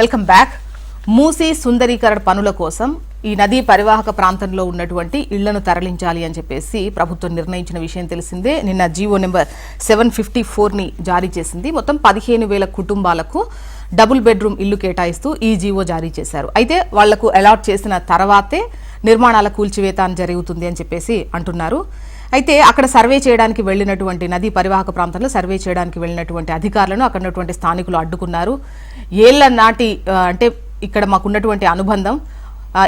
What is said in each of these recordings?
Welcome back. మూసి సుందరీకరణ పనుల కోసం ఈ నదీ పరివాహక ప్రాంతంలో ఉన్నటువంటి ఇళ్ళను తరలించాలి అని చెప్పేసి ప్రభుత్వం నిర్ణయించిన విషయం తెలిసిందే. నిన్న జీవో నెంబర్ సెవెన్ ఫిఫ్టీ ఫోర్ని జారీ చేసింది. మొత్తం పదిహేను వేల కుటుంబాలకు డబుల్ బెడ్రూమ్ ఇల్లు కేటాయిస్తూ ఈ జీవో జారీ చేశారు. అయితే వాళ్ళకు అలాట్ చేసిన తర్వాతే నిర్మాణాల కూల్చివేత అని జరుగుతుంది అని చెప్పేసి అంటున్నారు. అయితే అక్కడ సర్వే చేయడానికి వెళ్ళినటువంటి నదీ పరివాహక ప్రాంతంలో సర్వే చేయడానికి వెళ్ళినటువంటి అధికారులను అక్కడ ఉన్నటువంటి స్థానికులు అడ్డుకున్నారు. ఏళ్ళ నాటి అంటే ఇక్కడ మాకున్నటువంటి అనుబంధం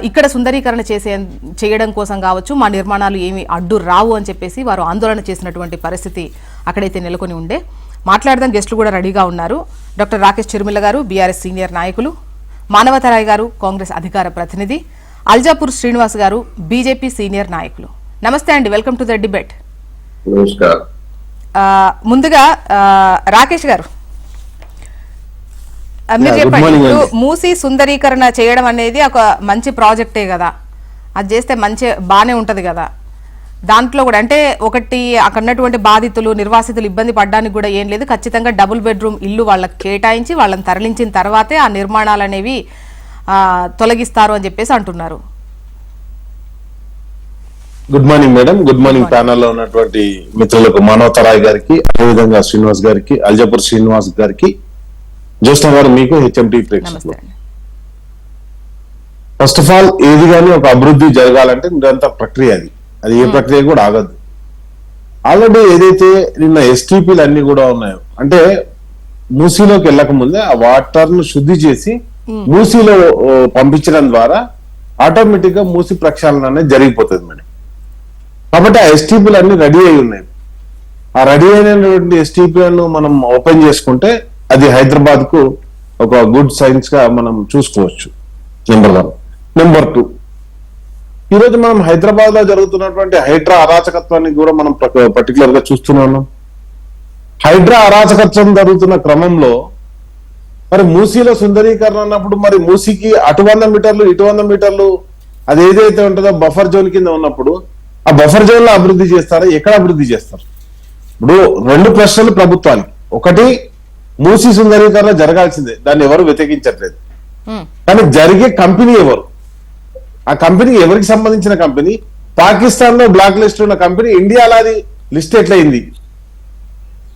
ఇక్కడ సుందరీకరణ చేసే చేయడం కోసం కావచ్చు మా నిర్మాణాలు ఏమి అడ్డు రావు అని చెప్పేసి వారు ఆందోళన చేసినటువంటి పరిస్థితి అక్కడైతే నెలకొని ఉండే. మాట్లాడదాం గెస్టులు కూడా రెడీగా ఉన్నారు. డాక్టర్ రాకేష్ చిరుమిల్ల గారు బీఆర్ఎస్ సీనియర్ నాయకులు. మానవతరాయ్ గారు కాంగ్రెస్ అధికార ప్రతినిధి. అల్జాపూర్ శ్రీనివాస్ గారు బీజేపీ సీనియర్ నాయకులు. నమస్తే అండి వెల్కమ్ టు ద డిబేట్. ముందుగా రాకేష్ గారు. మీరు చెప్పండి. మూసి సుందరీకరణ చేయడం అనేది ఒక మంచి ప్రాజెక్టే కదా. అది చేస్తే మంచి బాగానే ఉంటది కదా. దాంట్లో కూడా అంటే ఒకటి అక్కడ ఉన్నటువంటి బాధితులు నిర్వాసితులు ఇబ్బంది పడడానికి కూడా ఏం లేదు. ఖచ్చితంగా డబుల్ బెడ్రూమ్ ఇల్లు వాళ్ళకి కేటాయించి వాళ్ళని తరలించిన తర్వాతే ఆ నిర్మాణాలు అనేవి తొలగిస్తారు అని చెప్పేసి అంటున్నారు. Good morning madam good morning ప్యానల్లో ఉన్నటువంటి మిత్రులకు మానవతరాయ్ గారికి అదేవిధంగా శ్రీనివాస్ గారికి అల్జాపూర్ శ్రీనివాస్ గారికి జ్యోష్ణ గారు మీకు నమస్తే ప్రేక్షకులు. ఫస్ట్ ఆఫ్ ఆల్ ఏది కానీ ఒక అభివృద్ధి జరగాలంటే నిరంతర ప్రక్రియ అది. అది ఏ ప్రక్రియ కూడా ఆగదు. ఆల్రెడీ ఏదైతే నిన్న ఎస్టీపీలు అన్ని కూడా ఉన్నాయో అంటే మూసీలోకి వెళ్ళక ముందే ఆ వాటర్ను శుద్ధి చేసి మూసీలో ఓ, పంపించడం ద్వారా ఆటోమేటిక్గా మూసి ప్రక్షాళన అనేది జరిగిపోతుంది మేడం. కాబట్టి ఆ ఎస్టీపీలు అన్ని రెడీ అయి ఉన్నాయి. ఆ రెడీ అయినటువంటి ఎస్టీపీలను మనం ఓపెన్ చేసుకుంటే అది హైదరాబాద్కు ఒక గుడ్ సైన్స్గా మనం చూసుకోవచ్చు. నెంబర్ వన్ నెంబర్ టూ ఈరోజు మనం హైదరాబాద్లో జరుగుతున్నటువంటి హైడ్రా అరాచకత్వాన్ని కూడా మనం పర్టికులర్గా చూస్తూనే ఉన్నాం. హైడ్రా అరాచకత్వం జరుగుతున్న క్రమంలో మరి మూసీలో సుందరీకరణ అన్నప్పుడు మరి మూసీకి అటు వంద మీటర్లు ఇటు వంద మీటర్లు అది ఏదైతే ఉంటుందో బఫర్ జోన్ కింద ఉన్నప్పుడు ఆ బఫర్ జోన్లో అభివృద్ధి చేస్తారా? ఎక్కడ అభివృద్ధి చేస్తారు? ఇప్పుడు రెండు ప్రశ్నలు ప్రభుత్వానికి. ఒకటి మూసీ సుందరీకరణ జరగాల్సిందే. దాన్ని ఎవరు వ్యతిరేకించట్లేదు. కానీ జరిగే కంపెనీ ఎవరు? ఆ కంపెనీ ఎవరికి సంబంధించిన కంపెనీ? పాకిస్తాన్లో బ్లాక్ లిస్ట్ ఉన్న కంపెనీ ఇండియాలో అది లిస్ట్ ఎట్లయింది?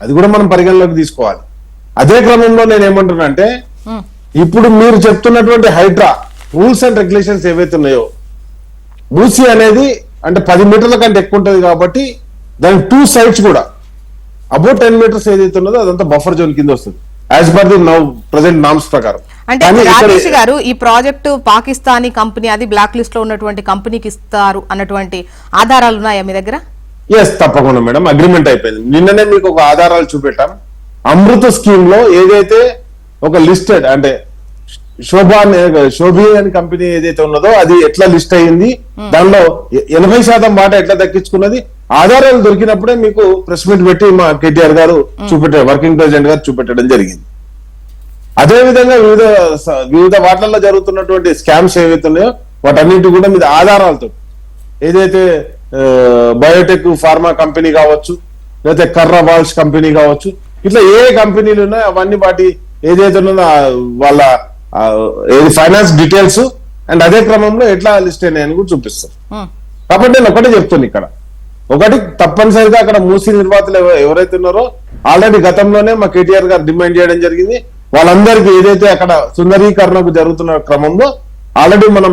అది కూడా మనం పరిగణలోకి తీసుకోవాలి. అదే క్రమంలో నేను ఏమంటున్నా అంటే ఉమ్, ఇప్పుడు మీరు చెప్తున్నటువంటి హైడ్రా రూల్స్ అండ్ రెగ్యులేషన్స్ ఏవైతే ఉన్నాయో మూసి అనేది అంటే పది మీటర్ల కంటే ఎక్కువ ఉంటది కాబట్టి దాని టూ సైడ్స్ కూడా. అబౌట్ టెన్ మీటర్స్ ఏదైతే ఉన్నదో అదంతా బఫర్ జోన్ కింద వస్తుంది. As per the now present norms ప్రకారం. అంటే రాకేష్ గారు ఈ ప్రాజెక్టు పాకిస్తానీ కంపెనీ అది బ్లాక్ లిస్ట్లో ఉన్నటువంటి కంపెనీకి ఇస్తారు అన్నటువంటి ఆధారాలు ఉన్నాయా మీ దగ్గర? ఎస్ తప్పకుండా మేడం. అగ్రిమెంట్ అయిపోయింది. నిన్ననే మీకు ఒక ఆధారాలు చూపెట్టాం. అమృత స్కీమ్లో ఏదైతే ఒక లిస్టెడ్ అంటే శోభా అనే- శోభి అని కంపెనీ ఏదైతే ఉన్నదో అది ఎట్లా లిస్ట్ అయ్యింది? దానిలో ఎ- ఎనభై శాతం వాటా ఎట్లా దక్కించుకున్నది? ఆధారాలు దొరికినప్పుడే మీకు ప్రెస్ మీట్ పెట్టి మా కేటీఆర్ గారు చూపెట్టారు వర్కింగ్ ప్రెసిడెంట్ గారు చూపెట్టడం జరిగింది. అదే విధంగా వివిధ వివిధ వాటిల్లో జరుగుతున్నటువంటి స్కామ్స్ ఏవైతే ఉన్నాయో వాటన్నిటి కూడా మీద ఆధారాలతో ఏదైతే బయోటెక్ ఫార్మా కంపెనీ కావచ్చు లేకపోతే కర్ర బాల్స్ కంపెనీ కావచ్చు ఇట్లా ఏ కంపెనీలు ఉన్నాయో అవన్నీ వాటి ఏదైతే ఉన్నదో వాళ్ళ ఏది ఫైనాన్స్ డీటెయిల్స్ అండ్ అదే క్రమంలో ఎట్లా లిస్ట్ అయినాయని కూడా చూపిస్తారు ఉమ్, కాబట్టి నేను ఒకటే చెప్తున్నా ఇక్కడ. ఒకటి తప్పనిసరిగా అక్కడ మూసి నిర్వాతులు ఎవ- ఎవరైతే ఉన్నారో ఆల్రెడీ గతంలోనే మా కేటీఆర్ గారు డిమాండ్ చేయడం జరిగింది. వాళ్ళందరికీ ఏదైతే అక్కడ సుందరీకరణకు జరుగుతున్న క్రమంలో ఆల్రెడీ మనం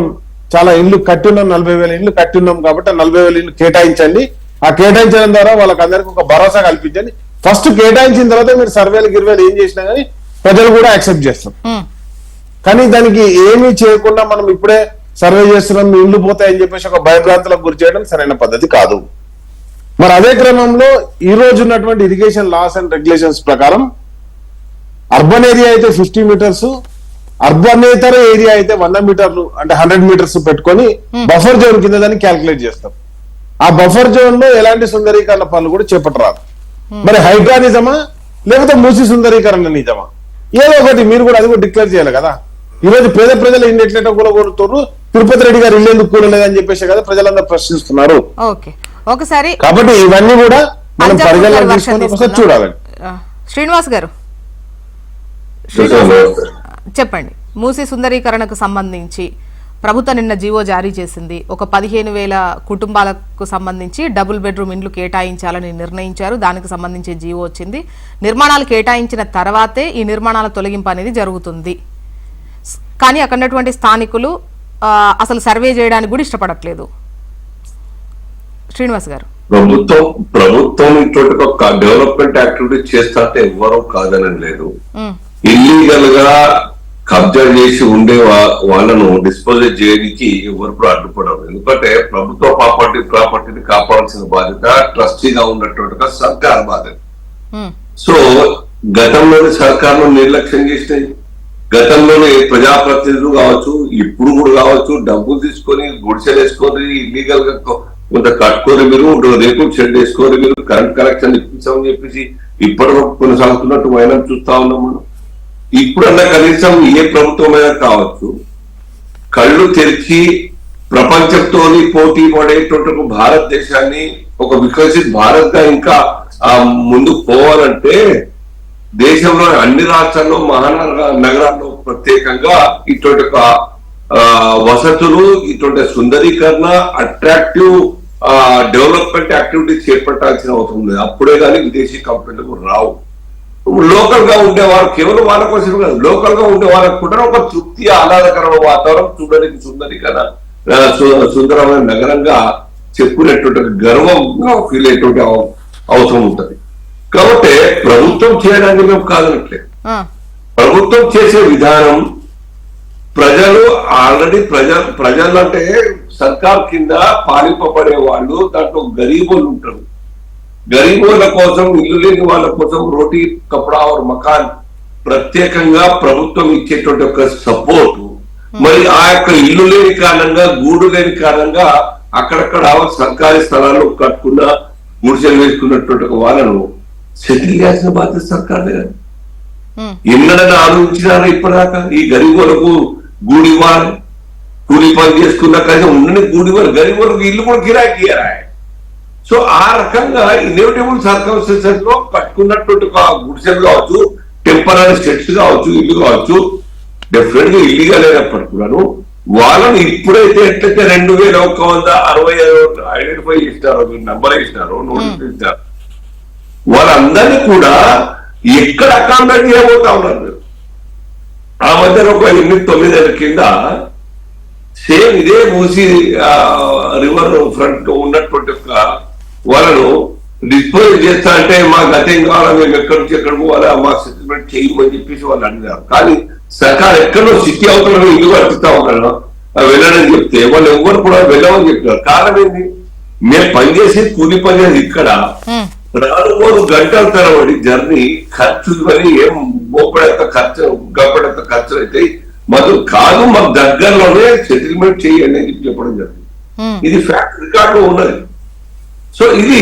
చాలా ఇల్లు కట్టి ఉన్నాం నలభై వేల ఇల్లు కట్టి ఉన్నాం కాబట్టి నలభై వేల ఇల్లు కేటాయించండి. ఆ కేటాయించడం ద్వారా వాళ్ళకి అందరికి ఒక భరోసా కల్పించండి. ఫస్ట్ కేటాయించిన తర్వాత మీరు సర్వేలు గిర్వేలు ఏం చేసినా కానీ ప్రజలు కూడా యాక్సెప్ట్ చేస్తారు. ఉమ్, కానీ దానికి ఏమీ చేయకుండా మనం ఇప్పుడే సర్వే చేస్తున్నాం మీ ఇల్లు పోతాయని చెప్పేసి ఒక భయభ్రాంతులకు గురి చేయడం సరైన పద్ధతి కాదు. మరి అదే క్రమంలో ఈ రోజు ఉన్నటువంటి ఇరిగేషన్ లాస్ అండ్ రెగ్యులేషన్స్ ప్రకారం అర్బన్ ఏరియా అయితే ఫిఫ్టీ మీటర్స్ అర్బనేతర ఏరియా అయితే వంద మీటర్లు అంటే హండ్రెడ్ మీటర్స్ పెట్టుకొని బఫర్ జోన్ కింద దాన్ని క్యాల్కులేట్ చేస్తాం. ఆ బఫర్ జోన్లో ఎలాంటి సుందరీకరణ పనులు కూడా చేపట్టరాదు. మరి హైడ్రా నిజమా లేకపోతే మూసి సుందరీకరణ నిజమా? ఏదో ఒకటి మీరు కూడా అది కూడా డిక్లేర్ చేయాలి కదా. ఈ రోజు పేద ప్రజలు ఇల్లు ఎట్లెట్లా కూలగొడుతున్నారు తిరుపతి రెడ్డి గారు ఇల్లు ఎందుకు కూలలేదని చెప్పేసి కదా ప్రజలందరూ ప్రశ్నిస్తున్నారు. ఓకే. ఒకసారి కాబట్టి ఇవన్నీ కూడా మనం తీసుకొని ఒకసారి తీసుకుందాం. చూడాలండి. శ్రీనివాస్ గారు. చెప్పండి. మూసి సుందరీకరణకు సంబంధించి ప్రభుత్వం నిన్న జీవో జారీ చేసింది. ఒక పదిహేను వేల కుటుంబాలకు సంబంధించి డబుల్ బెడ్రూమ్ ఇండ్లు కేటాయించాలని నిర్ణయించారు. దానికి సంబంధించి జీవో వచ్చింది. నిర్మాణాలు కేటాయించిన తర్వాతే ఈ నిర్మాణాల తొలగింపు అనేది జరుగుతుంది. కానీ అక్కడ ఉన్నటువంటి స్థానికులు అసలు సర్వే చేయడానికి కూడా ఇష్టపడట్లేదు. శ్రీనివాస్ గారు. ప్రభుత్వం ప్రభుత్వం ఇటువంటి ఒక డెవలప్మెంట్ యాక్టివిటీ చేస్తాంటే ఎవ్వరూ కాదని లేదు. ఇల్లీగల్గా కబ్జా చేసి ఉండే వాళ్ళను డిస్పోజ్ చేయడానికి ఎవరు కూడా అడ్డుపడరు. ఎందుకంటే ప్రభుత్వ ప్రాపర్టీ ప్రాపర్టీని కాపాడాల్సిన బాధ్యత ట్రస్టీగా ఉన్నటువంటి సర్కార్ బాధ్యత. సో గతంలోని సర్కారులు నిర్లక్ష్యం చేసినాయి గతంలోనే ప్రజాప్రతినిధులు కావచ్చు ఇప్పుడు కూడా కావచ్చు డబ్బులు తీసుకొని గుడిసెలు వేసుకొని ఇల్లీగల్గా కొంత కట్టుకొని మీరు రేపు షెడ్ వేసుకొని మీరు కరెంట్ కనెక్షన్ ఇప్పించామని చెప్పేసి ఇప్పటి వరకు కొనసాగుతున్నట్టు మైనం చూస్తా ఉన్నాం మనం. ఇప్పుడన్నా కనీసం ఏ ప్రభుత్వమైనా కావచ్చు కళ్ళు తెరిచి ప్రపంచంతో పోటీ పడేటువంటి ఒక భారతదేశాన్ని ఒక వికసిత్ భారత్గా ఇంకా ఆ, ముందుకు పోవాలంటే దేశంలో అన్ని రాష్ట్రాల్లో మహానగర నగరాల్లో ప్రత్యేకంగా ఇటువంటి ఒక వసతులు ఇటువంటి సుందరీకరణ అట్రాక్టివ్ డెవలప్మెంట్ యాక్టివిటీస్ చేపట్టాల్సిన అవసరం ఉంది అప్పుడే కానీ విదేశీ కంపెనీలకు రావు. లోకల్గా ఉండేవారు కేవలం వాళ్ళ కోసం కాదు లోకల్గా ఉండే వాళ్ళకు కూడా ఒక తృప్తి ఆహ్లాదకరమైన వాతావరణం చూడడానికి సుందరీకరణ సు- సుందరమైన నగరంగా చెప్పుకునేటువంటి గర్వంగా ఫీల్ అయ్యేటువంటి అవ- అవసరం ఉంటుంది. కాబట్టి ప్రభుత్వం చేయడానికి మేము కాదనట్లేదు ఆ, ప్రభుత్వం చేసే విధానం ప్రజలు ఆల్రెడీ ప్రజ ప్రజలు అంటే సర్కార్ కింద పాలింపబడే వాళ్ళు దాంట్లో గరీబులు ఉంటారు. గరీబుల కోసం ఇల్లు లేని వాళ్ళ కోసం రోటీ కపడా మకాన్ ప్రత్యేకంగా ప్రభుత్వం ఇచ్చేటువంటి ఒక సపోర్ట్. మరి ఆ యొక్క ఇల్లు లేని కారణంగా గూడు లేని కారణంగా అక్కడక్కడ సర్కారీ స్థలాల్లో కట్టుకున్న గుడిసెలు వేసుకున్నటువంటి వాళ్ళను సెటిల్ చేయాల్సిన బాధ్యత సర్కార్ ఉమ్, ఎన్నడన్నా ఆలోచించినారా ఇప్పటిదాకా? ఈ గరీబులకు గూడివారు కూలి పని చేసుకున్న కానీ ఉండని గూడివారు గరీబులకు ఇల్లు కూడా గిరాకీ సో ఆ రకంగా ఇన్ఎవిటబుల్ సర్కమ్స్టెన్సెస్లో కట్టుకున్నటువంటి గుడిసెలు కావచ్చు టెంపరీ స్టెట్స్ కావచ్చు ఇల్లు కావచ్చు డెఫినెట్గా ఇల్లుగా లేనప్పటికీ కూడాను వాళ్ళని ఇప్పుడైతే ఎట్లయితే రెండు వేల ఒక వంద అరవై ఐడెంటిఫై చేసినారో నంబర్ వేసినారో నోటీస్ ఇచ్చారు వాళ్ళందరినీ కూడా ఎక్కడ అకామిడేట్ చేయబోతా ఉన్నారు ఆ మధ్యన ఒక ఎనిమిది తొమ్మిదేళ్ళ కింద సేమ్ ఇదే మూసి రివర్ ఫ్రంట్ ఉన్నటువంటి ఒక వాళ్ళను డిస్పోజ్ చేస్తా అంటే మా గతం కావాలా మేము ఎక్కడి నుంచి ఎక్కడ పోవాలా మా సెటిల్మెంట్ చేయమని చెప్పేసి వాళ్ళు అడిగారు. కానీ సర్కార్ ఎక్కడో సిటీ అవుతున్న ఇల్లు కట్టుతా ఉన్నాడు. వెళ్ళడని చెప్తే వాళ్ళు ఎవరు కూడా వెళ్ళమని చెప్పారు. కారణం ఏంటి మేము పనిచేసి కూలి పనిచేసి ఇక్కడ. రాను మూడు గంటల తరబడి జర్నీ ఖర్చు అని ఏం మోపడేంత ఖర్చు గప్పడేంత ఖర్చు అయితే మాకు కాదు మాకు దగ్గరలోనే సెటిల్మెంట్ చేయండి అని చెప్పి చెప్పడం జరిగింది. ఇది ఫ్యాక్ట్ రికార్డు ఉన్నది. సో ఇది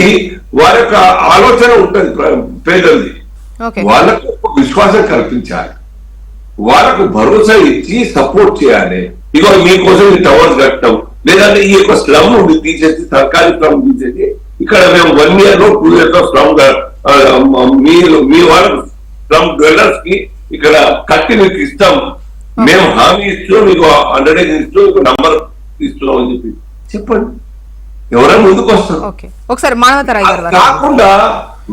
వారి యొక్క ఆలోచన ఉంటుంది పేదలది. వాళ్ళకు విశ్వాసం కల్పించాలి. వాళ్ళకు భరోసా ఇచ్చి సపోర్ట్ చేయాలి. ఇగో మీకోసం ఈ టవర్స్ కట్టడం లేదంటే ఈ యొక్క స్లమ్ ఉంది తీసేసి సర్కారీ స్లమ్ తీసేసి ఇక్కడ మేము వన్ ఇయర్లో టూ ఇయర్లో స్లమ్ మీరు మీ వాళ్ళకు స్లమ్ డ్వెల్లర్స్కి ఇక్కడ కట్టి మీకు ఇస్తాం. మేము హామీ ఇస్తూ మీకు హండ్రెడ్ ఇస్తూ మీకు నంబర్ ఇస్తున్నాం అని చెప్పి. చెప్పండి. ఎవరైనా ముందుకు వస్తారు. ఒకసారి. కాకుండా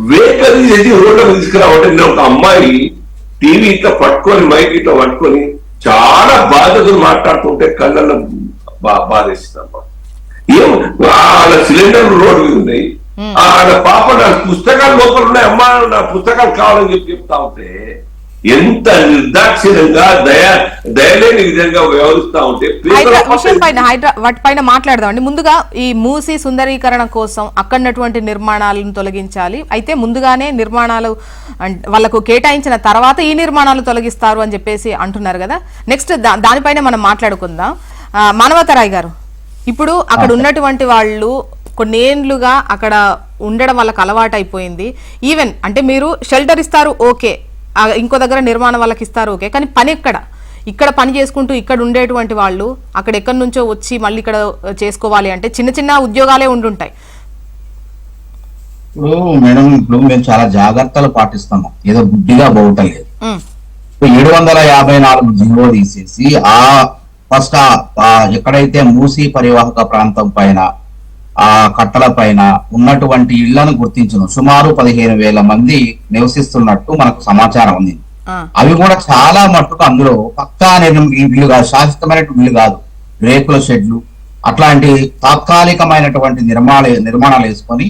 వేకరీ చేసి రోడ్లకు తీసుకురావంటే. నేను ఒక అమ్మాయి టీవీ ఇట్లా పట్టుకొని మైక్ ఇట్లా పట్టుకొని చాలా బాధలు మాట్లాడుతుంటే కళ్ళల్లో బా- బాధేసిందమ్మా. ఏం వాళ్ళ సిలిండర్ రోడ్డు మీద ఉన్నాయి. ఆడ పాప నా పుస్తకాలు లోపల ఉన్నాయి. అమ్మా నా పుస్తకాలు కావాలని చెప్పి చెప్తా ఉంటే ఎంత నిర్దాక్షిణ్యంగా దయ దయలేని విధంగా వ్యవహరిస్తా ఉంటే విషయం పైన వాటి పైన మాట్లాడదామండి ముందుగా ఈ మూసి సుందరీకరణ కోసం అక్కడున్నటువంటి నిర్మాణాలను తొలగించాలి. అయితే ముందుగానే నిర్మాణాలు వాళ్ళకు కేటాయించిన తర్వాత ఈ నిర్మాణాలు తొలగిస్తారు అని చెప్పేసి అంటున్నారు కదా. నెక్స్ట్ దానిపైన మనం మాట్లాడుకుందాం. మానవతరాయ్ గారు ఇప్పుడు అక్కడ ఉన్నటువంటి వాళ్ళు కొన్నేండ్లుగా అక్కడ ఉండడం వాళ్ళకి అలవాటు అయిపోయింది ఈవెన్ అంటే మీరు షెల్టర్ ఇస్తారు ఓకే. ఇంకో దగ్గర నిర్మాణం వాళ్ళకి ఇస్తారు ఓకే. కానీ పని ఎక్కడ? ఇక్కడ పని చేసుకుంటూ ఇక్కడ ఉండేటువంటి వాళ్ళు అక్కడ ఎక్కడి నుంచో వచ్చి మళ్ళీ ఇక్కడ చేసుకోవాలి అంటే చిన్న చిన్న ఉద్యోగాలే ఉండుంటాయి. ఇప్పుడు మేడం ఇప్పుడు మేము చాలా జాగ్రత్తలు పాటిస్తాము. ఏదో గుడ్డిగా పోవటం లేదు. ఏడు వందల యాభై నాలుగు జీవో తీసేసి ఆ ఫస్ట్ ఎక్కడైతే మూసీ పరివాహక ప్రాంతం పైన ఆ కట్టల పైన ఉన్నటువంటి ఇళ్ళను గుర్తించను. సుమారు పదిహేను వేల మంది నివసిస్తున్నట్టు మనకు సమాచారం ఉంది అవి కూడా చాలా మట్టుకు అందులో పక్కా ఇల్లు కాదు శాశ్వతమైన ఇల్లు కాదు. రేకుల షెడ్లు అట్లాంటి తాత్కాలికమైనటువంటి నిర్మాణ నిర్మాణాలు వేసుకొని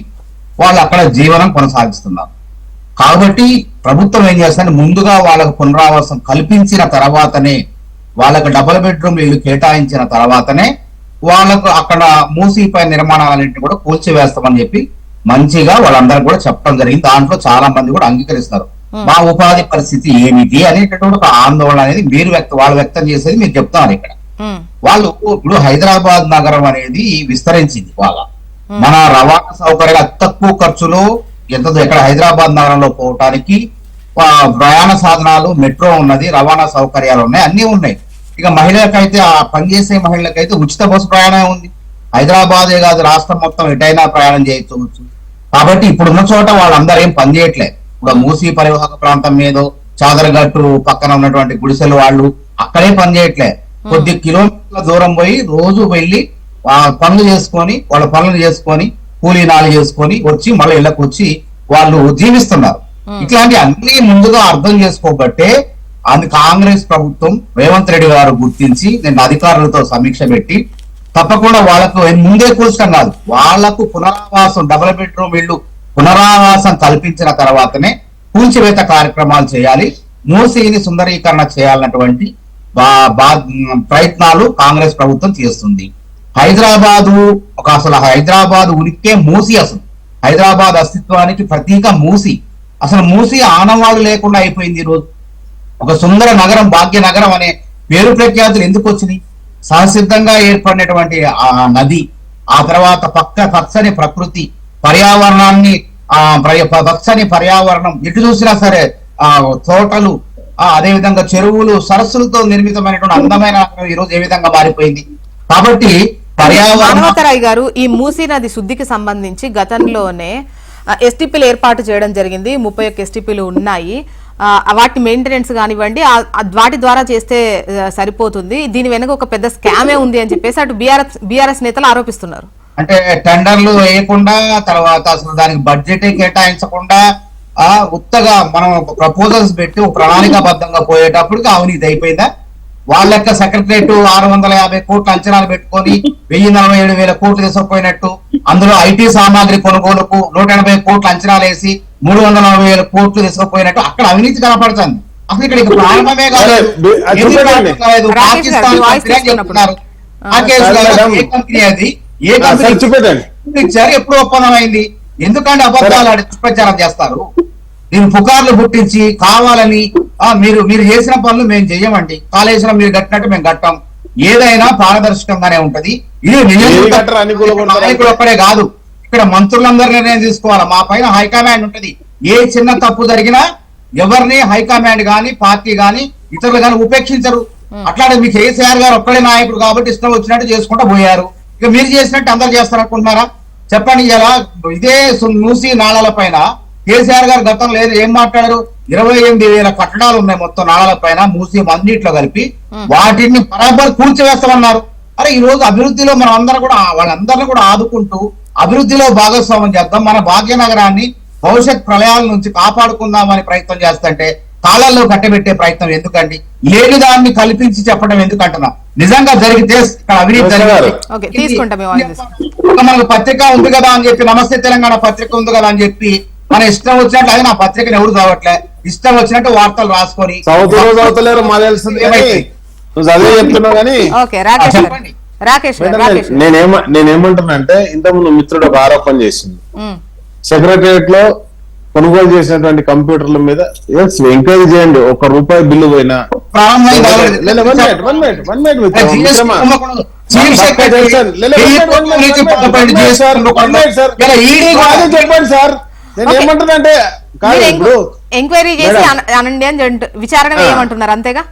వాళ్ళు అక్కడ జీవనం కొనసాగిస్తున్నారు. కాబట్టి ప్రభుత్వం ఏం చేస్తుందంటే ముందుగా వాళ్ళకు పునరావాసం కల్పించిన తర్వాతనే వాళ్ళకు డబుల్ బెడ్రూమ్ ఇల్లు కేటాయించిన తర్వాతనే వాళ్ళకు అక్కడ మూసీపై నిర్మాణాలన్నింటినీ కూడా కూల్చివేస్తామని చెప్పి మంచిగా వాళ్ళందరూ కూడా చెప్పడం జరిగింది. దాంట్లో చాలా మంది కూడా అంగీకరిస్తారు. మా ఉపాధి పరిస్థితి ఏమిటి అనేటటువంటి ఒక ఆందోళన అనేది మీరు వ్యక్తం వాళ్ళు వ్యక్తం చేసేది మీరు చెప్తున్నారు ఇక్కడ. వాళ్ళు ఇప్పుడు హైదరాబాద్ నగరం అనేది విస్తరించింది బాగా మన రవాణా సౌకర్యాలు అతి తక్కువ ఖర్చులో ఎంత ఎక్కడ హైదరాబాద్ నగరంలో పోవటానికి ప్రయాణ సాధనాలు మెట్రో ఉన్నది రవాణా సౌకర్యాలు ఉన్నాయి అన్ని ఉన్నాయి. ఇక మహిళలకైతే ఆ పనిచేసే మహిళలకైతే ఉచిత బస్సు ప్రయాణం ఉంది. హైదరాబాదే కాదు రాష్ట్రం మొత్తం ఎటైనా ప్రయాణం చేయొచ్చు. కాబట్టి ఇప్పుడున్న చోట వాళ్ళందరూ ఏం పని చేయట్లే. ఇప్పుడు మూసీ పరివాహక ప్రాంతం మీద చాదరగట్టు పక్కన ఉన్నటువంటి గుడిసెలు వాళ్ళు అక్కడే పని చేయట్లే. కొద్ది కిలోమీటర్ల దూరం పోయి రోజు వెళ్ళి ఆ పనులు చేసుకొని వాళ్ళ పనులు చేసుకొని కూలీ నాలు చేసుకొని వచ్చి మళ్ళీ ఇళ్ళకి వచ్చి వాళ్ళు జీవిస్తున్నారు. ఇట్లాంటి అన్ని ముందుగా అర్థం చేసుకోబట్టే అది కాంగ్రెస్ ప్రభుత్వం రేవంత్ రెడ్డి గారు గుర్తించి నేను అధికారులతో సమీక్ష పెట్టి తప్పకుండా వాళ్ళకు ముందే కూర్చడం కాదు. వాళ్ళకు పునరావాసం డబుల్ బెడ్రూమ్ ఇళ్ళు పునరావాసం కల్పించిన తర్వాతనే కూల్చివేత కార్యక్రమాలు చేయాలి. మూసీని సుందరీకరణ చేయాలన్నటువంటి బా- బా- ప్రయత్నాలు కాంగ్రెస్ ప్రభుత్వం చేస్తుంది. హైదరాబాదు ఒక అసలు హైదరాబాద్ ఉనికే మూసి అసలు. హైదరాబాద్ అస్తిత్వానికి ప్రతీక మూసి. అసలు మూసి ఆనవాళ్ళు లేకుండా అయిపోయింది ఈ రోజు. ఒక సుందర నగరం భాగ్య నగరం అనే పేరు ప్రఖ్యాతులు ఎందుకు వచ్చినాయి? సహసిద్ధంగా ఏర్పడినటువంటి ఆ నది ఆ తర్వాత పక్క పచ్చని ప్రకృతి పర్యావరణాన్ని ఆ పచ్చని పర్యావరణం ఎటు చూసినా సరే ఆ తోటలు ఆ అదే విధంగా చెరువులు సరస్సులతో నిర్మితమైనటువంటి అందమైన ఈ రోజు ఏ విధంగా మారిపోయింది? కాబట్టి పర్యావరణరాయ్ గారు ఈ మూసీ నది శుద్ధికి సంబంధించి గతంలోనే ఎస్టీపీలు ఏర్పాటు చేయడం జరిగింది. ముప్పై ఒక్క ఎస్టీపీలు ఉన్నాయి. వాటి మెయింటెనెన్స్ కానివ్వండి వాటి ద్వారా చేస్తే సరిపోతుంది. దీని వెనుక ఒక పెద్ద స్కామే ఉంది అని చెప్పేసి అటు బీఆర్ఎస్ బీఆర్ఎస్ నేతలు ఆరోపిస్తున్నారు. అంటే టెండర్లు వేయకుండా తర్వాత అసలు దానికి బడ్జెట్ కేటాయించకుండా ఉత్తగా మనం ప్రపోజల్స్ పెట్టి ప్రణాళికాబద్ధంగా పోయేటప్పటికి అవినీతి అయిపోయిందా? వాళ్ళ యొక్క సెక్రటరేట్ ఆరు వందల యాభై కోట్ల అంచనాలు పెట్టుకొని వెయ్యి నలభై ఏడు వేల కోట్లు తీసుకుపోయినట్టు. అందులో ఐటీ సామాగ్రి కొనుగోలుకు నూట ఎనభై కోట్ల అంచనాలు వేసి మూడు వందల నలభై వేల కోట్లు తీసుకుపోయినట్టు అక్కడ అవినీతి కనపడుతుంది. అసలు ఇక్కడ ఇక ప్రారంభమే కాదు. పాకిస్తాన్. చెప్తున్నారు. ఏ కంపెనీ అది? ఏ కంపెనీ? ఇచ్చారు ఎప్పుడు ఒప్పందం అయింది ఎందుకంటే అబద్ధాలు ఆడి దుష్ప్రచారం చేస్తారు. దీని పుకార్లు పుట్టించి కావాలని ఆ మీరు మీరు చేసిన పనులు మేము చెయ్యమండి. కాళేశ్వరం మీరు కట్టినట్టు మేము కట్టాం. ఏదైనా పారదర్శకంగానే ఉంటది. ఇది. నాయకులు ఒక్కడే కాదు. ఇక్కడ మంత్రులందరూ నిర్ణయం తీసుకోవాలి? మా పైన హైకమాండ్ ఉంటది. ఏ చిన్న తప్పు జరిగినా ఎవరిని హైకమాండ్ గాని పార్టీ గాని ఇతరులు గాని ఉపేక్షించరు. అట్లానే మీ కేసీఆర్ గారు ఒక్కడే నాయకుడు కాబట్టి ఇష్టం వచ్చినట్టు చేసుకుంటూ పోయారు. ఇక మీరు చేసినట్టు అందరు చేస్తారనుకుంటున్నారా చెప్పండి ఇలా ఇదే సు- మూసి నాళాల పైన కేసీఆర్ గారు గతంలో లేదు ఏం మాట్లాడారు? ఇరవై ఎనిమిది వేల కట్టడాలు ఉన్నాయి మొత్తం నాళాల పైన మూసి అన్నిట్లో కలిపి. వాటిని బరాబర్ కూల్చివేస్తామన్నారు. అరే ఈ రోజు అభివృద్ధిలో మనం అందరం కూడా వాళ్ళందరినీ కూడా ఆదుకుంటూ అభివృద్ధిలో భాగస్వామ్యం చేద్దాం. మన భాగ్యనగరాన్ని భవిష్యత్ ప్రళయాల నుంచి కాపాడుకుందామని ప్రయత్నం చేస్తుంటే కాలాల్లో కట్టబెట్టే ప్రయత్నం ఎందుకండి? లేని దాన్ని కల్పించి చెప్పడం ఎందుకంటున్నా? నిజంగా జరిగితే అవినీతి. జరిగింది. మనకు పత్రిక ఉంది కదా అని చెప్పి నమస్తే తెలంగాణ పత్రిక ఉంది కదా అని చెప్పి మన ఇష్టం వచ్చినట్లు అది నా పత్రికను ఎవరు చదవట్లే. ఇష్టం వచ్చినట్టు వార్తలు రాసుకొని. మా కానీ నువ్వు చదివే చెప్తున్నావు చెప్పండి. నేనేమ నేనేమంటున్నా అంటే ఇంతకుముందు మిత్రుడు ఒక ఆరోపణ చేసింది. సెక్రటరియట్లో కొనుగోలు చేసినటువంటి కంప్యూటర్ల మీద ఎస్ ఎంక్వైరీ చేయండి ఒక రూపాయి బిల్లు పోయినా. చెప్పండి సార్. నేను. ఏమంటున్నానంటే ఎంక్వైరీ చేసి అనండి అని విచారణ ఆ. వేయమంటున్నారు అంతేగా?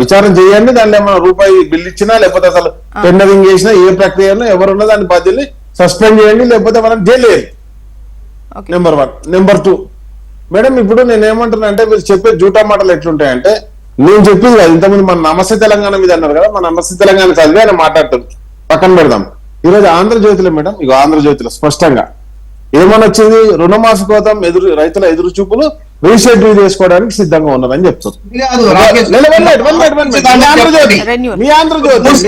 విచారం చేయండి దానిలో ఏమైనా రూపాయి బిల్ ఇచ్చినా లేకపోతే అసలు టెండరింగ్ చేసినా ఏ ప్రక్రియలో ఎవరున్నా దాని బాధ్యుల్ని సస్పెండ్ చేయండి లేకపోతే మనం jail number one number two madam ఇప్పుడు నేను ఏమంటున్నా అంటే మీరు చెప్పే జూటా మాటలు ఎట్లుంటాయంటే నేను చెప్పింది కాదు ఇంతకుముందు మన నమస్తే తెలంగాణ మీద అన్నారు కదా మన నమస్తే తెలంగాణ చదివి ఆయన మాట్లాడుతుంది పక్కన పెడదాం. ఈ రోజు ఆంధ్రజ్యోతిలో మేడం ఇక ఆంధ్రజ్యోతిలో స్పష్టంగా. ఏమని వచ్చింది రుణమాఫీ కోసం ఎదురు రైతుల ఎదురు చూపులు రీషెడ్యూల్ చేసుకోవడానికి సిద్ధంగా ఉన్నారని చెప్తారు. మీ ఆంధ్రజ్యోతి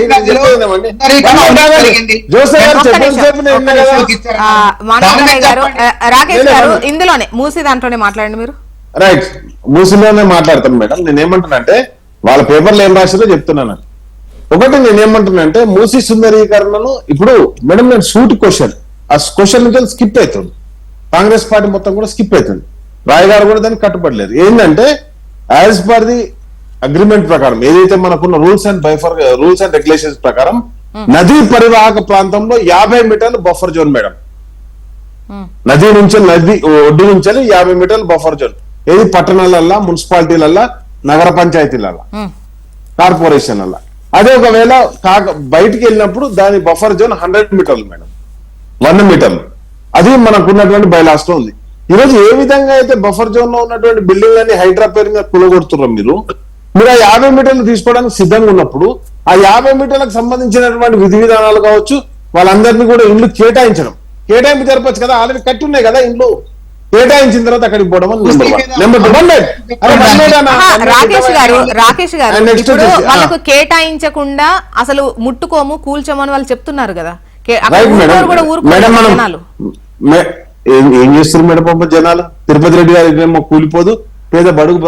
రాకేష్ గారు. ఇందులోనే మూసి దాంట్లోనే మాట్లాడండి మీరు. రైట్. మూసీలోనే మాట్లాడతాను మేడం. నేను ఏమంటున్నానంటే వాళ్ళ పేపర్లో ఏం రాశారో చెప్తున్నాను. ఒకటి నేను ఏమంటున్నానంటే మూసీ సుందరీకరణను ఇప్పుడు మేడం నేను సూట్ క్వశ్చన్. ఆ క్వశ్చన్ నుంచి స్కిప్ అవుతుంది. కాంగ్రెస్ పార్టీ మొత్తం కూడా స్కిప్ అవుతుంది. రాయ్ గారు కూడా దానికి కట్టుబడలేదు. ఏంటంటే యాజ్ పర్ ది అగ్రిమెంట్ ప్రకారం ఏదైతే మనకున్న rules and buffer rules and regulations ప్రకారం నదీ పరివాహక ప్రాంతంలో యాభై మీటర్లు బఫర్ జోన్ మేడం. నది నుంచి నది ఒడ్డు నుంచి యాభై మీటర్లు బఫర్ జోన్. ఏది పట్టణాలల్లా మున్సిపాలిటీలల్లా నగర పంచాయతీలల్లా కార్పొరేషన్లల్లా. అదే ఒకవేళ కాక బయటికి వెళ్ళినప్పుడు దాని బఫర్ జోన్ హండ్రెడ్ మీటర్లు మేడం. వంద మీటర్లు అది మనకు ఉన్నటువంటి బైలాస్లో ఉంది. ఈ రోజు ఏ విధంగా అయితే బఫర్ జోన్లో ఉన్నటువంటి బిల్డింగ్ అన్ని హైడ్రా పేరు మీద కులగొడుతున్నారు మీరు మీరు ఆ యాభై మీటర్లు తీసుకోవడానికి సిద్ధంగా ఉన్నప్పుడు ఆ యాభై మీటర్లకు సంబంధించినటువంటి విధి విధానాలు కావచ్చు వాళ్ళందరినీ కూడా ఇండ్లు కేటాయించడం. కేటాయింపు జరపచ్చు కదా ఆల్రెడీ కట్టి ఉన్నాయి కదా ఇండ్లు. కేటాయించిన తర్వాత అక్కడికి పోవడం అని one one one one Rakesh garu. Rakesh garu. వాళ్ళకు కేటాయించకుండా అసలు ముట్టుకోము కూల్చోమని వాళ్ళు చెప్తున్నారు కదా. మేడం మనం ఏం- చేస్తారు మేడం పాపం జనాలు? తిరుపతి రెడ్డి గారి ఇల్లేమో కూలిపోదు పేద బడుగు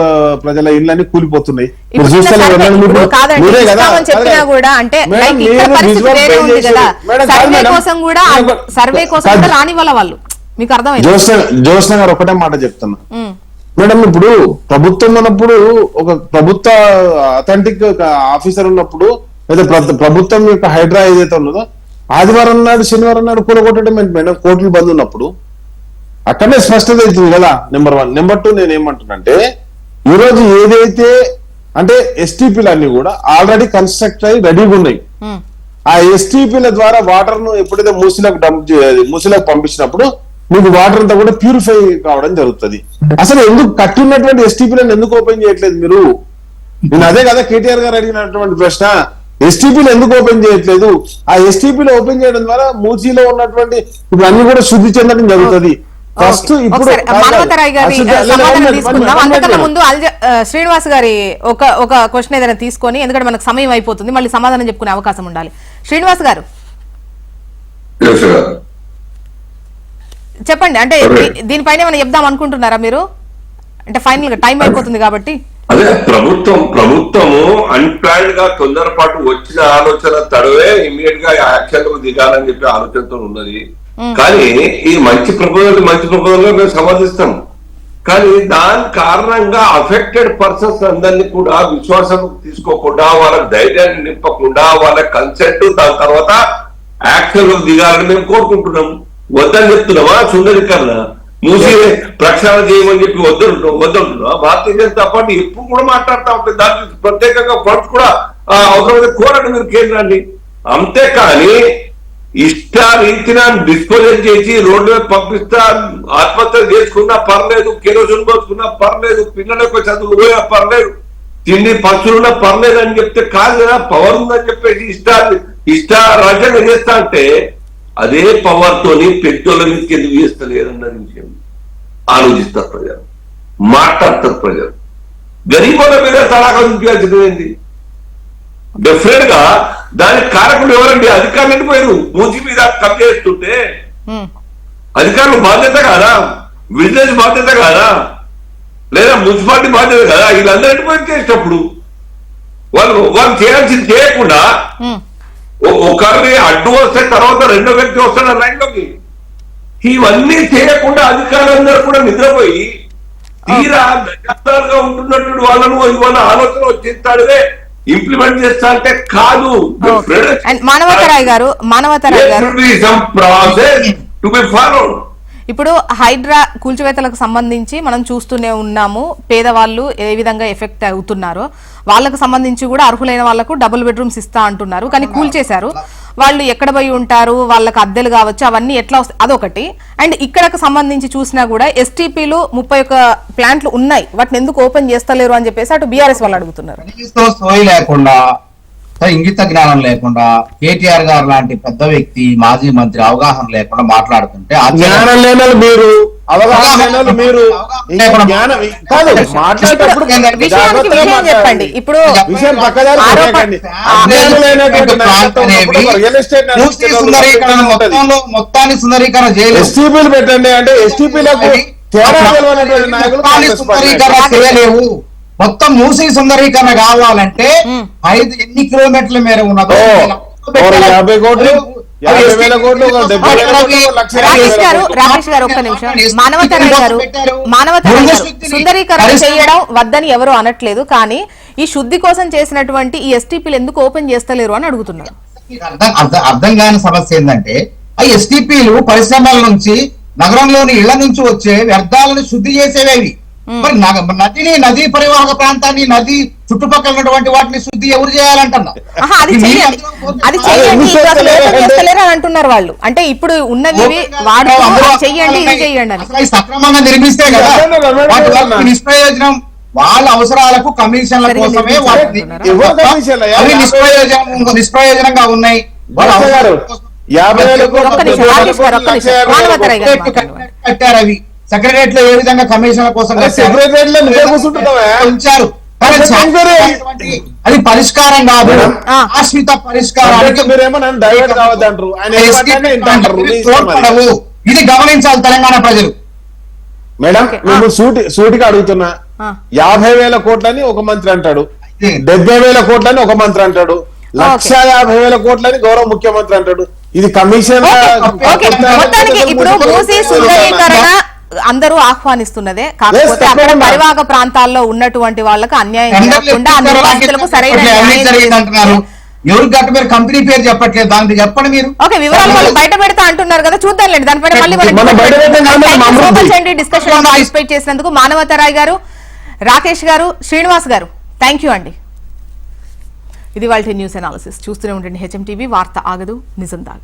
ప్రజల ఇళ్ళని కూలిపోతున్నాయి. జ్యోత్స్న గారు ఒకటే మాట చెప్తున్నా. మేడం ఇప్పుడు ప్రభుత్వం ఉన్నప్పుడు ఒక ప్రభుత్వ అథెంటిక్ ఆఫీసర్ ఉన్నప్పుడు లేదా ప్ర- ప్రభుత్వం యొక్క హైడ్రా ఏదైతే ఉన్నదో ఆదివారం నాడు శనివారం నాడు కూడగొట్టడం ఏంటి మేడం? కోర్టులు బంద్ ఉన్నప్పుడు. అక్కడనే స్పష్టత అవుతుంది కదా నెంబర్ వన్. నెంబర్ టూ నేను ఏమంటున్నంటే ఈ రోజు ఏదైతే అంటే ఎస్టీపీలు అన్ని కూడా ఆల్రెడీ కన్స్ట్రక్ట్ అయ్యి రెడీగా ఉన్నాయి. ఆ ఎస్టీపీల ద్వారా వాటర్ను ఎప్పుడైతే మూసిలకు డంప్ మూసిలకు పంపించినప్పుడు మీకు వాటర్ అంతా కూడా ప్యూరిఫై కావడం జరుగుతుంది. అసలు ఎందుకు కట్టున్నటువంటి ఎస్టీపీలను ఎందుకు ఓపెన్ చేయట్లేదు మీరు? నేను అదే కదా కేటీఆర్ గారు అడిగినటువంటి ప్రశ్న. ఎస్టీపీలు ఎందుకు ఓపెన్ చేయట్లేదు? ఆ ఎస్టీపీలు ఓపెన్ చేయడం ద్వారా మూసీలో ఉన్నటువంటి ఇప్పుడు అన్ని కూడా శుద్ధి చెందడం జరుగుతుంది. ఫస్ట్. ఇప్పుడు మానవతరాయ్ గారి సమాధానం తీసుకుందాం. అంతకన్నా ముందు శ్రీనివాస్ గారి ఒక ఒక క్వశ్చన్ ఏదైనా తీసుకొని ఎందుకంటే మనకు సమయం అయిపోతుంది మళ్ళీ సమాధానం చెప్పుకునే అవకాశం ఉండాలి. శ్రీనివాస్ గారు. చెప్పండి అంటే దీనిపైన ఏమైనా చెప్దాం అనుకుంటున్నారా మీరు? అంటే ఫైనల్గా టైం అయిపోతుంది కాబట్టి. అదే ప్రభుత్వం ప్రభుత్వము అన్ప్లాన్డ్గా తొందరపాటు వచ్చిన ఆలోచన తడవే ఇమీడియట్గా యాక్షన్కు దిగాలని చెప్పి ఆలోచనతో ఉన్నది. కానీ ఈ మంచి ప్రపోజల్ మంచి ప్రపోజల్గా మేము సమర్థిస్తాం. కానీ దాని కారణంగా అఫెక్టెడ్ పర్సన్స్ అందరినీ కూడా విశ్వాసం తీసుకోకుండా వాళ్ళకి ధైర్యాన్ని నింపకుండా వాళ్ళ కన్సెంట్ దాని తర్వాత యాక్షన్ దిగాలని మేము కోరుకుంటున్నాం. వద్దని చెప్తున్నామా? సుందరీకరణ? మూసి ప్రక్షాళన చేయమని చెప్పి వద్దంటు వద్దంటున్నాం. భారతీయ జనతా పార్టీ ఎప్పుడు కూడా మాట్లాడుతూ ఉంటుంది. దాని ప్రత్యేకంగా ఫండ్స్ కూడా ఆ, అవసరమైతే కోరండి మీరు కేంద్రాన్ని. అంతేకాని ఇష్ట రీతిన డిస్పోజల్ చేసి రోడ్డు మీద పంపిస్తా ఆత్మహత్య చేసుకున్నా పర్లేదు కెరోసిన్ పోసుకున్నా పర్లేదు పిల్లలకు చదువు పోయినా పర్లేదు తిండి పచ్చులున్నా పర్లేదు అని చెప్తే కాదు కదా పవర్ ఉందని చెప్పేసి ఇష్ట ఇష్ట రాజ్యాంగం చేస్తా అంటే అదే పవర్ తోని పెద్దోళ్ళ మీదకి ఎందుకు చేస్తలేరన్నది విషయం. ఆలోచిస్తారు ప్రజలు. మాట్లాడతారు ప్రజలు. గరీబుల మీద తలాగా చూపించాల్సింది డెఫినెట్గా దానికి కారకులు ఎవరండి? అధికారులు వెళ్ళిపోయారు మూసి మీద ఉమ్, అధికారులు బాధ్యత కాదా? విజిలెన్స్ బాధ్యత కాదా? లేదా మున్సిపాలిటీ బాధ్యత కదా? వీళ్ళందరూ వెళ్ళిపోయి చేసేటప్పుడు. వాళ్ళు వాళ్ళు చేయాల్సింది చేయకుండా ఒకరిని అడ్డు వస్తే తర్వాత రెండో వ్యక్తి వస్తాడు లైన్లోకి ఇవన్నీ చేయకుండా అధికారులందరూ కూడా నిద్రపోయి తీరా దశాబ్దాలుగా ఉంటున్నటువంటి వాళ్ళను ఇవాళ ఆలోచన వచ్చేస్తాడే ఇంప్లిమెంట్ చేస్తా అంటే కాదు. మానవతరాయ్ గారు మానవతరాయ్ గారు. ప్రాసెస్ టు బి ఫాలోడ్ ఇప్పుడు హైడ్రా కూల్చివేతలకు సంబంధించి మనం చూస్తూనే ఉన్నాము పేదవాళ్ళు ఏ విధంగా ఎఫెక్ట్ అవుతున్నారో. వాళ్ళకు సంబంధించి కూడా అర్హులైన వాళ్ళకు డబుల్ బెడ్రూమ్స్ ఇస్తా అంటున్నారు. కానీ కూల్చేశారు. వాళ్ళు ఎక్కడ పోయి ఉంటారు? వాళ్ళకి అద్దెలు కావచ్చు అవన్నీ ఎట్లా వస్తాయి? అదొకటి. అండ్ ఇక్కడకు సంబంధించి చూసినా కూడా ఎస్టీపీలు ముప్పై ఒక్క ప్లాంట్లు ఉన్నాయి. వాటిని ఎందుకు ఓపెన్ చేస్తలేరు అని చెప్పేసి అటు బీఆర్ఎస్ వాళ్ళు అడుగుతున్నారు. ఇంగిత జ్ఞానం లేకుండా కేటీఆర్ గారు లాంటి పెద్ద వ్యక్తి మాజీ మంత్రి అవగాహన లేకుండా మాట్లాడుతుంటే. జ్ఞానం లేనోళ్ళు మీరు అవగాహన మీరు కాదు మాట్లాడేటప్పుడు. చెప్పండి. ఇప్పుడు విషయం పక్కదారి మొత్తాన్ని సుందరీకరణ చేయలేదు. ఎస్టీపీలు పెట్టండి అంటే ఎస్టీపీలకు తేడా నాయకులు సుందరీకరణ చేయలేవు. మొత్తం మూసి సుందరీకరణ కావాలంటే. ఐదు ఎన్ని కిలోమీటర్ల మేర ఉన్నదో యాభై కోట్లు, రాకేష్ గారు. రాకేష్ గారు ఒక్క నిమిషం మానవతరాయ్ గారు మానవతరాయ్ గారు సుందరీకరణ చేయడం వద్దని ఎవరు అనట్లేదు కానీ ఈ శుద్ధి కోసం చేసినటువంటి ఈ ఎస్టీపీలు ఎందుకు ఓపెన్ చేస్తలేరు అని అడుగుతున్నారు మీకు అర్థం అర్థం- అర్థం కాని సమస్య ఏంటంటే ఆ ఎస్టీపీలు పరిశ్రమల నుంచి నగరంలోని ఇళ్ళ నుంచి వచ్చే వ్యర్థాలను శుద్ధి చేసేవేవి మరి నదిని నదీ పరివాహక ప్రాంతాన్ని నది చుట్టుపక్కల ఉన్నటువంటి వాటిని శుద్ధి ఎవరు చేయాలంటున్నా ఆహా, అది అంటున్నారు వాళ్ళు అంటే ఇప్పుడు ఉన్నవి అది చెయ్యండి ఇది చెయ్యండి అని అసలు ఈ సక్రమంగా నిర్మిస్తే కదా. నిష్ప్రయోజనం వాళ్ళ అవసరాలకు కమిషన్ల కోసమే వాటిని? అవి నిష్ప్రయోజనం నిష్ప్రయోజనంగా ఉన్నాయి వాళ్ళ కట్టారు అవి సెక్రటేరియట్లో ఏ విధంగా కమిషన్ల కోసం నువ్వే? ఉంచారు. అది పరిష్కారం కాదు. ఆ. శాశ్వత పరిష్కారానికి అంటే మీరేమో నన్ను డైవర్ట్ కావద్దంటారు. ఆయన ఏమంటే ఇంత అంటారు నీ ఇష్టం అది. తోడ్పడవు. ఇది గమనించాలి తెలంగాణ ప్రజలు. మేడం నేను సూటి సూటిగా అడుగుతున్నా. యాభై వేల కోట్లని ఒక మంత్రి అంటాడు. డెబ్బై వేల కోట్లని ఒక మంత్రి అంటాడు. లక్ష యాభై వేల కోట్లని గౌరవ ముఖ్యమంత్రి అంటాడు. ఇది కమిషన్ అందరూ ఆహ్వానిస్తున్నదే. కాకపోతే అక్కడ. పరివాహక ప్రాంతాల్లో ఉన్నటువంటి వాళ్ళకి అన్యాయం ఎప్పుడు నిర్వాసితులకు సరైన గట్ట మీరు కంపెనీ పేరు చెప్పట్లేదు. దానికి చెప్పండి మీరు. ఓకే వివరాలు వాళ్ళు బయట పెడతా అంటున్నారు కదా చూద్దాంలేండి దానిపైన మళ్ళీ. డిస్కషన్ పార్టిసిపేట్ చేసినందుకు మానవతరాయ్ గారు రాకేష్ గారు శ్రీనివాస్ గారు. థ్యాంక్ యూ అండి. ఇది వాళ్ళ న్యూస్ అనాలిసిస్ చూస్తూనే ఉండండి. హెచ్ఎం టీవీ వార్త ఆగదు నిజం దాగదు